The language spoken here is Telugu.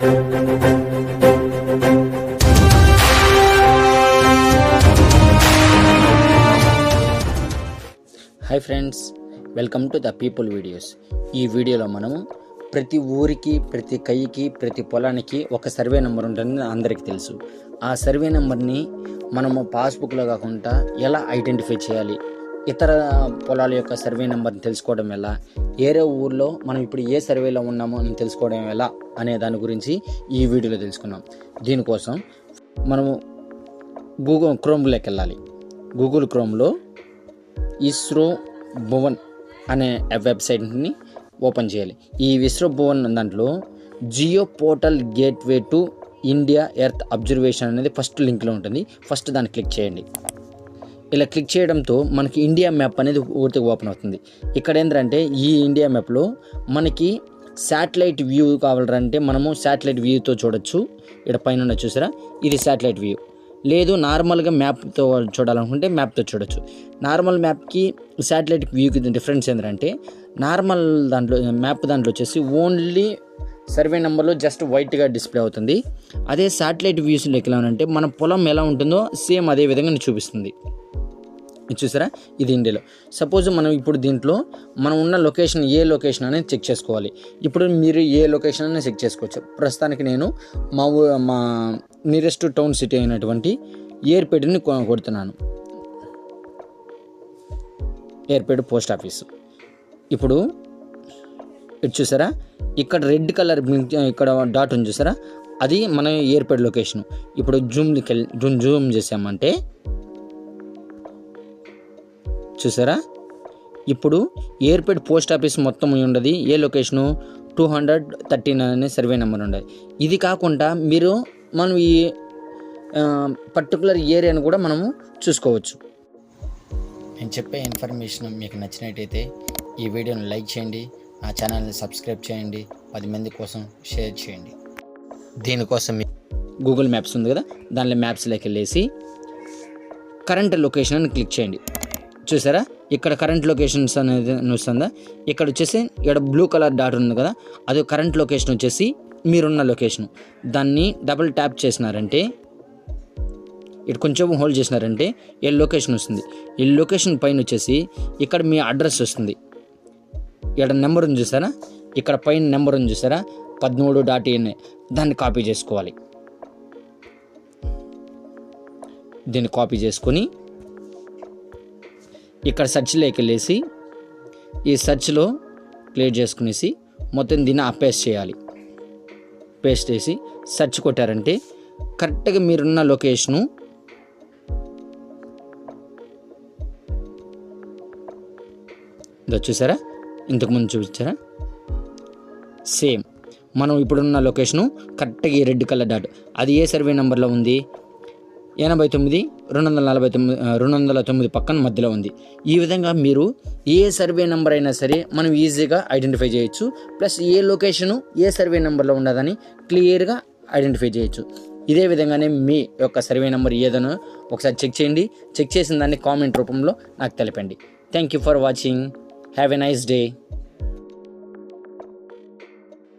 Hi friends welcome to the people videos ఈ వీడియోలో మనము ప్రతి ఊరికి ప్రతి కైకి ప్రతి పొలానికి ఒక సర్వే నెంబర్ ఉంటుందని అందరికీ తెలుసు. ఆ సర్వే నెంబర్ని మనము పాస్బుక్లో కాకుండా ఎలా ఐడెంటిఫై చేయాలి? ఇతర పొలాల యొక్క సర్వే నెంబర్ని తెలుసుకోవడం ఎలా? ఏరే ఊర్లో మనం ఇప్పుడు ఏ సర్వేలో ఉన్నామో అని తెలుసుకోవడం ఎలా? అనే దాని గురించి ఈ వీడియోలో తెలుసుకున్నాం దీనికోసం మనము గూగుల్ క్రోమ్లోకి వెళ్ళాలి. గూగుల్ క్రోమ్లో ఇస్రో భువన్ అనే వెబ్సైట్ని ఓపెన్ చేయాలి. ఈ ఇస్రో భువన్ దాంట్లో geo portal gateway to India earth observation అనేది ఫస్ట్ లింక్లో ఉంటుంది. ఫస్ట్ దాన్ని క్లిక్ చేయండి. ఇలా క్లిక్ చేయడంతో మనకి ఇండియా మ్యాప్ అనేది పూర్తిగా ఓపెన్ అవుతుంది. ఇక్కడ ఏంటంటే ఈ ఇండియా మ్యాప్లో మనకి శాటిలైట్ వ్యూ కావాలంటే మనము శాటిలైట్ వ్యూతో చూడొచ్చు. ఇక్కడ పైన చూసారా? ఇది శాటిలైట్ వ్యూ. లేదు నార్మల్గా మ్యాప్తో చూడాలనుకుంటే మ్యాప్తో చూడొచ్చు. నార్మల్ మ్యాప్కి శాటిలైట్ వ్యూకి డిఫరెన్స్ ఏంటంటే నార్మల్ దాంట్లో మ్యాప్ దాంట్లో వచ్చేసి ఓన్లీ సర్వే నెంబర్లో జస్ట్ వైట్గా డిస్ప్లే అవుతుంది. అదే శాటిలైట్ వ్యూస్ అంటే మన పొలం ఎలా ఉంటుందో సేమ్ అదే విధంగా చూపిస్తుంది. చూసారా? ఇది ఇండియాలో. సపోజ్ మనం ఇప్పుడు దీంట్లో మనం ఉన్న లొకేషన్ ఏ లొకేషన్ అనేది చెక్ చేసుకోవాలి. ఇప్పుడు మీరు ఏ లొకేషన్ అనేది చెక్ చేసుకోవచ్చు. ప్రస్తుతానికి నేను మా ఊ మా నియరెస్ట్ టౌన్ సిటీ అయినటువంటి ఏర్పేటని కొ- కొడుతున్నాను. Erpeta post office. ఇప్పుడు ఇటు చూసారా? ఇక్కడ రెడ్ కలర్ ఇక్కడ డాట్ ఉంది చూసారా? అది మన ఏర్పేట లొకేషన్. ఇప్పుడు జూమ్కి వెళ్ళి జూమ్ జూమ్ చేసామంటే చూసారా? ఇప్పుడు ఎయిర్పేట్ పోస్ట్ ఆఫీస్ మొత్తం ఉండదు. ఏ లొకేషను? టూ హండ్రెడ్ థర్టీన్ అనే సర్వే నెంబర్ ఉండదు ఇది కాకుండా మీరు మనం ఈ పర్టికులర్ ఏరియాను కూడా మనము చూసుకోవచ్చు. నేను చెప్పే ఇన్ఫర్మేషన్ మీకు నచ్చినట్టయితే ఈ వీడియోని లైక్ చేయండి. నా ఛానల్ని సబ్స్క్రైబ్ చేయండి. పది మంది కోసం షేర్ చేయండి. దీనికోసం గూగుల్ మ్యాప్స్ ఉంది కదా? దానిలో మ్యాప్స్లోకి వెళ్ళేసి కరెంట్ లొకేషన్ అని క్లిక్ చేయండి. చూసారా? ఇక్కడ కరెంట్ లొకేషన్స్ అనేది వస్తుందా ఇక్కడ వచ్చేసి ఇక్కడ బ్లూ కలర్ డాట్ ఉంది కదా? అది కరెంట్ లొకేషన్ వచ్చేసి మీరున్న లొకేషన్ దాన్ని డబుల్ ట్యాప్ చేసినారంటే ఇటు కొంచెం హోల్డ్ చేసినారంటే ఈ లొకేషన్ వస్తుంది. ఈ లొకేషన్ పైన వచ్చేసి ఇక్కడ మీ అడ్రస్ వస్తుంది. ఇక్కడ నెంబర్ ఉంది చూసారా? ఇక్కడ పైన నెంబర్ ఉంది చూసారా? పదమూడు డాట్ ఎన్ఏ దాన్ని కాపీ చేసుకోవాలి. దీన్ని కాపీ చేసుకొని ఇక్కడ సెర్చ్లోకి వెళ్ళేసి ఈ సెర్చ్లో క్లియర్ చేసుకునేసి మొత్తం దీన్ని అపేస్ట్ చేయాలి. పేస్ట్ చేసి సెర్చ్ కొట్టారంటే కరెక్ట్గా మీరున్న లొకేషను వచ్చేసారా చూసారా? ఇంతకుముందు చూపించారా? సేమ్. మనం ఇప్పుడున్న లొకేషను కరెక్ట్గా ఈ రెడ్ కలర్ డాట్ అది ఏ సర్వే నెంబర్లో ఉంది? ఎనభై తొమ్మిది రెండు వందల నలభై తొమ్మిది రెండు వందల తొమ్మిది పక్కన మధ్యలో ఉంది. ఈ విధంగా మీరు ఏ సర్వే నెంబర్ అయినా సరే మనం ఈజీగా ఐడెంటిఫై చేయొచ్చు. ప్లస్ ఏ లొకేషను ఏ సర్వే నెంబర్లో ఉండదని క్లియర్గా ఐడెంటిఫై చేయొచ్చు. ఇదే విధంగానే మీ యొక్క సర్వే నెంబర్ ఏదనో ఒకసారి చెక్ చేయండి. చెక్ చేసిన దాన్ని కామెంట్ రూపంలో నాకు తెలపండి. Thank you for watching have a nice day